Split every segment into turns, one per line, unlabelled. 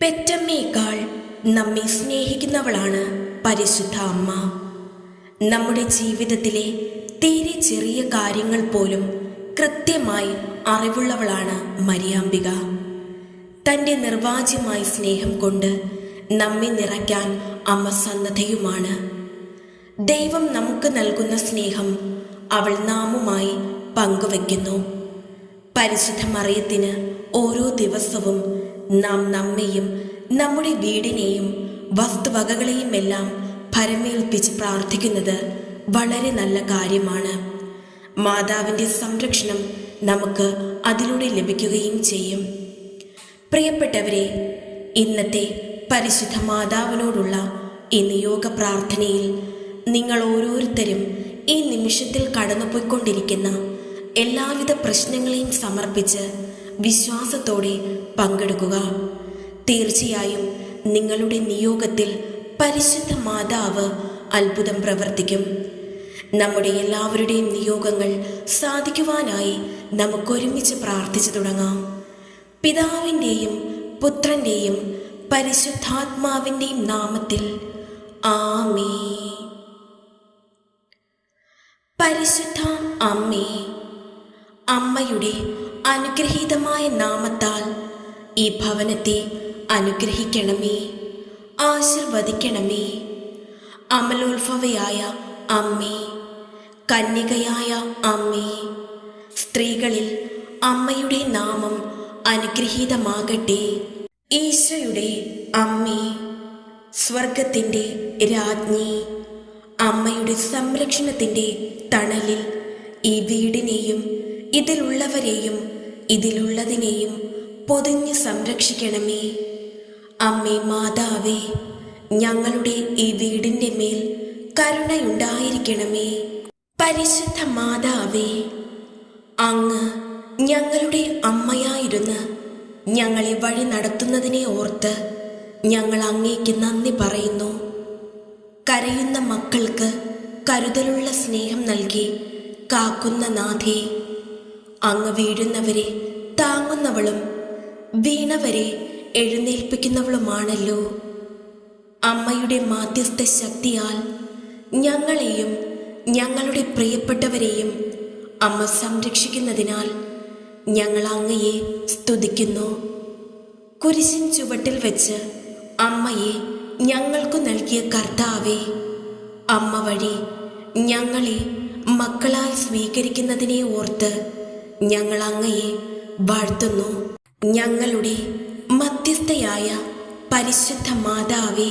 പെറ്റമ്മയേക്കാൾ നമ്മെ സ്നേഹിക്കുന്നവളാണ് പരിശുദ്ധ അമ്മ. നമ്മുടെ ജീവിതത്തിലെ തീരെ ചെറിയ കാര്യങ്ങൾ പോലും കൃത്യമായി അറിവുള്ളവളാണ് മരിയാമ്പിക. തന്റെ നിർവാജ്യമായ സ്നേഹം കൊണ്ട് നമ്മെ നിറയ്ക്കാൻ അമ്മ സന്നദ്ധയുമാണ്. ദൈവം നമുക്ക് നൽകുന്ന സ്നേഹം അവൾ നാമുമായി പങ്കുവയ്ക്കുന്നു. പരിശുദ്ധ മറിയത്തിന് ഓരോ ദിവസവും നാം നമ്മെയും നമ്മുടെ വീടിനെയും വസ്തുവകകളെയും എല്ലാം ഭരമേൽപ്പിച്ച് പ്രാർത്ഥിക്കുന്നത് വളരെ നല്ല കാര്യമാണ്. മാതാവിന്റെ സംരക്ഷണം നമുക്ക് അതിലൂടെ ലഭിക്കുകയും ചെയ്യും. പ്രിയപ്പെട്ടവരെ ഇന്നത്തെ പരിശുദ്ധ മാതാവിനോടുള്ള ഈ നിയോഗ പ്രാർത്ഥനയിൽ നിങ്ങൾ ഓരോരുത്തരും ഈ നിമിഷത്തിൽ കടന്നുപോയിക്കൊണ്ടിരിക്കുന്ന എല്ലാവിധ പ്രശ്നങ്ങളെയും സമർപ്പിച്ച് വിശ്വാസത്തോടെ പങ്കെടുക്കുക. തീർച്ചയായും നിങ്ങളുടെ നിയോഗത്തിൽ പരിശുദ്ധ മാതാവ് അത്ഭുതം പ്രവർത്തിക്കും. നമ്മുടെ എല്ലാവരുടെയും നിയോഗങ്ങൾ സാധിക്കുവാനായി നമുക്കൊരുമിച്ച് പ്രാർത്ഥിച്ചു തുടങ്ങാം. പിതാവിന്റെയും പുത്രന്റെയും പരിശുദ്ധാത്മാവിന്റെയും നാമത്തിൽ ആമേ പരിശുദ്ധ അമ്മേ അമ്മയുടെ അനുഗ്രഹീതമായ നാമത്താൽ ഈ ഭവനത്തെ അനുഗ്രഹിക്കണമേ ആശീർവദിക്കണമേ. അമലോത്ഭവയായ അമ്മേ കന്യകയായ അമ്മേ സ്ത്രീകളിൽ അമ്മയുടെ നാമം അനുഗ്രഹീതമാകട്ടെ. ഈശോയുടെ അമ്മേ സ്വർഗത്തിന്റെ രാജ്ഞി അമ്മയുടെ സംരക്ഷണത്തിന്റെ തണലിൽ ഈ വീടിനെയും ഇതിലുള്ളവരെയും ഇതിലുള്ളതിനെയും പൊതിഞ്ഞ് സംരക്ഷിക്കണമേ. അമ്മേ മാതാവേ ഞങ്ങളുടെ ഈ വീടിന്റെ മേൽ കരുണയുണ്ടായിരിക്കണമേ. പരിശുദ്ധ മാതാവേ അങ്ങ് ഞങ്ങളുടെ അമ്മയായിരുന്ന് ഞങ്ങളെ വഴി നടത്തുന്നതിനെ ഓർത്ത് ഞങ്ങൾ അങ്ങേക്ക് നന്ദി പറയുന്നു. കരയുന്ന മക്കൾക്ക് കരുതലുള്ള സ്നേഹം നൽകി കാക്കുന്ന നാഥേ അങ്ങ് വീഴുന്നവരെ താങ്ങുന്നവളും വീണവരെ എഴുന്നേൽപ്പിക്കുന്നവളുമാണല്ലോ. അമ്മയുടെ മാധ്യസ്ഥ ശക്തിയാൽ ഞങ്ങളെയും ഞങ്ങളുടെ പ്രിയപ്പെട്ടവരെയും അമ്മ സംരക്ഷിക്കുന്നതിനാൽ ഞങ്ങൾ അങ്ങയെ സ്തുതിക്കുന്നു. കുരിശിൻ ചുവട്ടിൽ വെച്ച് അമ്മയെ ഞങ്ങൾക്കു നൽകിയ കർത്താവെ അമ്മ വഴി ഞങ്ങളെ മക്കളായി സ്വീകരിക്കുന്നതിനെ ഓർത്ത് ഞങ്ങൾ അങ്ങയെ വാഴ്ത്തുന്നു. ഞങ്ങളുടെ മധ്യസ്ഥയായ പരിശുദ്ധ മാതാവേ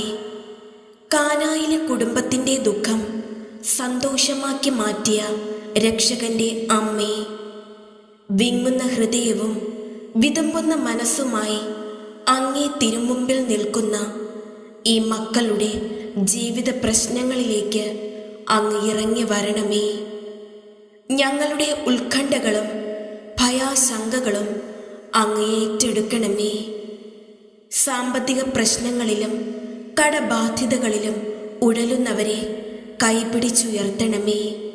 കാനായിലെ കുടുംബത്തിന്റെ ദുഃഖം സന്തോഷമാക്കി മാറ്റിയ രക്ഷകന്റെ അമ്മേ വിങ്ങുന്ന ഹൃദയവും വിതുമ്പുന്ന മനസ്സുമായി അങ്ങേ തിരുമുമ്പിൽ നിൽക്കുന്ന ഈ മക്കളുടെ ജീവിത പ്രശ്നങ്ങളിലേക്ക് അങ്ങ് ഇറങ്ങി വരണമേ. ഞങ്ങളുടെ ഉത്കണ്ഠകളും ഭയാശങ്കകളും അങ്ങ് ഏറ്റെടുക്കണമേ. സാമ്പത്തിക പ്രശ്നങ്ങളിലും കടബാധ്യതകളിലും ഉഴലുന്നവരെ കൈപിടിച്ചുയർത്തണമേ.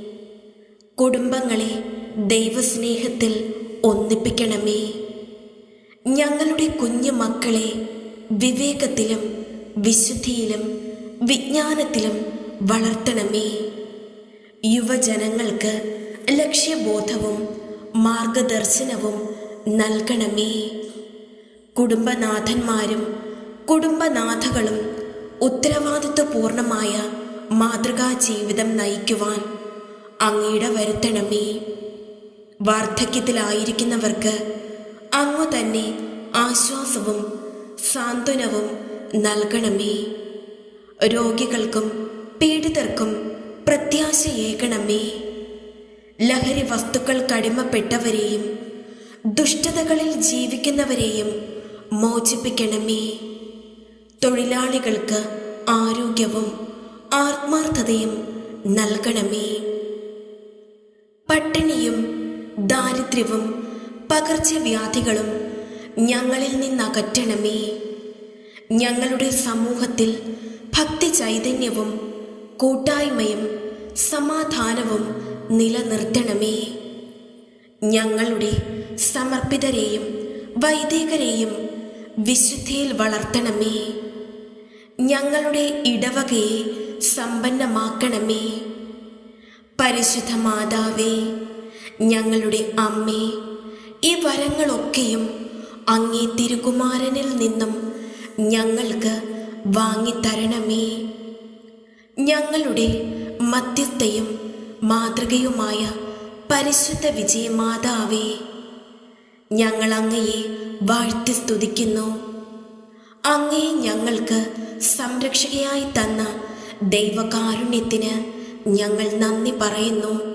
കുടുംബങ്ങളെ ദൈവസ്നേഹത്തിൽ ഒന്നിപ്പിക്കണമേ. ഞങ്ങളുടെ കുഞ്ഞു മക്കളെ വിവേകത്തിലും വിശുദ്ധിയിലും വിജ്ഞാനത്തിലും വളർത്തണമേ. യുവജനങ്ങൾക്ക് ലക്ഷ്യബോധവും മാർഗദർശനവും നൽകണമേ. കുടുംബനാഥന്മാരും കുടുംബനാഥകളും ഉത്തരവാദിത്വപൂർണമായ മാതൃകാ ജീവിതം നയിക്കുവാൻ അങ്ങയുടെ വരുത്തണമേ. വാർദ്ധക്യത്തിലായിരിക്കുന്നവർക്ക് അങ്ങു തന്നെ ആശ്വാസവും സാന്ത്വനവും നൽകണമേ. രോഗികൾക്കും പീഡിതർക്കും പ്രത്യാശയേകണമേ. ലഹരി വസ്തുക്കൾ വസ്തുക്കൾക്കടിമപ്പെട്ടവരെയും ദുഷ്ടതകളിൽ ജീവിക്കുന്നവരെയും മോചിപ്പിക്കണമേ. തൊഴിലാളികൾക്ക് ആരോഗ്യവും ആത്മാർത്ഥതയും നൽകണമേ. പട്ടിണിയും ദാരിദ്ര്യവും പകർച്ചവ്യാധികളും ഞങ്ങളിൽ നിന്നകറ്റണമേ. ഞങ്ങളുടെ സമൂഹത്തിൽ ഭക്തി ചൈതന്യവും കൂട്ടായ്മയും സമാധാനവും നിലനിർത്തണമേ. ഞങ്ങളുടെ സമർപ്പിതരെയും വൈദികരെയും വിശുദ്ധിയിൽ വളർത്തണമേ. ഞങ്ങളുടെ ഇടവകയെ സമ്പന്നമാക്കണമേ. പരിശുദ്ധ മാതാവേ ഞങ്ങളുടെ അമ്മേ ഈ വരങ്ങളൊക്കെയും അങ്ങേ തിരുകുമാരനിൽ നിന്നും ഞങ്ങൾക്ക് വാങ്ങിത്തരണമേ. ഞങ്ങളുടെ മധ്യസ്ഥയും മാതൃകയുമായ പരിശുദ്ധ വിജയമാതാവേ ഞങ്ങൾ അങ്ങയെ വാഴ്ത്തി സ്തുതിക്കുന്നു. അങ്ങയെ ഞങ്ങൾക്ക് സംരക്ഷകയായി തന്ന ദൈവകാരുണ്യത്തിന് ഞങ്ങൾ നന്ദി പറയുന്നു.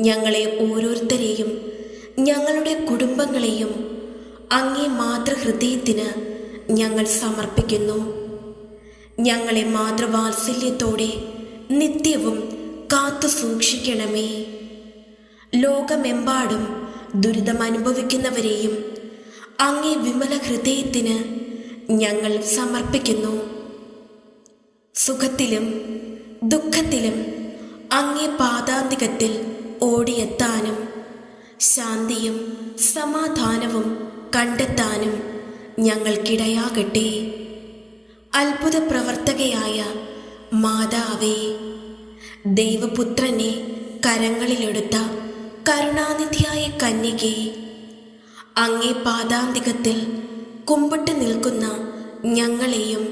ഞങ്ങളെ ഓരോരുത്തരെയും ഞങ്ങളുടെ കുടുംബങ്ങളെയും അങ്ങേ മാതൃഹൃദയത്തിന് ഞങ്ങൾ സമർപ്പിക്കുന്നു. ഞങ്ങളെ മാതൃവാത്സല്യത്തോടെ നിത്യവും കാത്തു സൂക്ഷിക്കണമേ ലോകമെമ്പാടും ദുരിതമനുഭവിക്കുന്നവരെയും അങ്ങേ വിമല ഹൃദയത്തിന് ഞങ്ങൾ സമർപ്പിക്കുന്നു. സുഖത്തിലും ദുഃഖത്തിലും അങ്ങേ പാതാന്തികത്തിൽ ഓടിയെത്താനും ശാന്തിയും സമാധാനവും കണ്ടെത്താനും ഞങ്ങൾക്കിടയാകട്ടെ. അത്ഭുത പ്രവർത്തകയായ മാതാവേ ദൈവപുത്രനെ കരങ്ങളിലെടുത്ത കരുണാനിധിയായ കന്യകെ അങ്ങേ പാദാന്തികത്തിൽ കുമ്പിട്ട് നിൽക്കുന്ന ഞങ്ങളെയും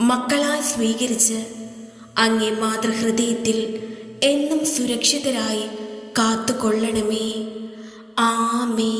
മക്കളായി സ്വീകരിച്ച് അങ്ങേ മാതൃഹൃദയത്തിൽ എന്നും സുരക്ഷിതരായി കാത്തുകൊള്ളണമേ. ആമേ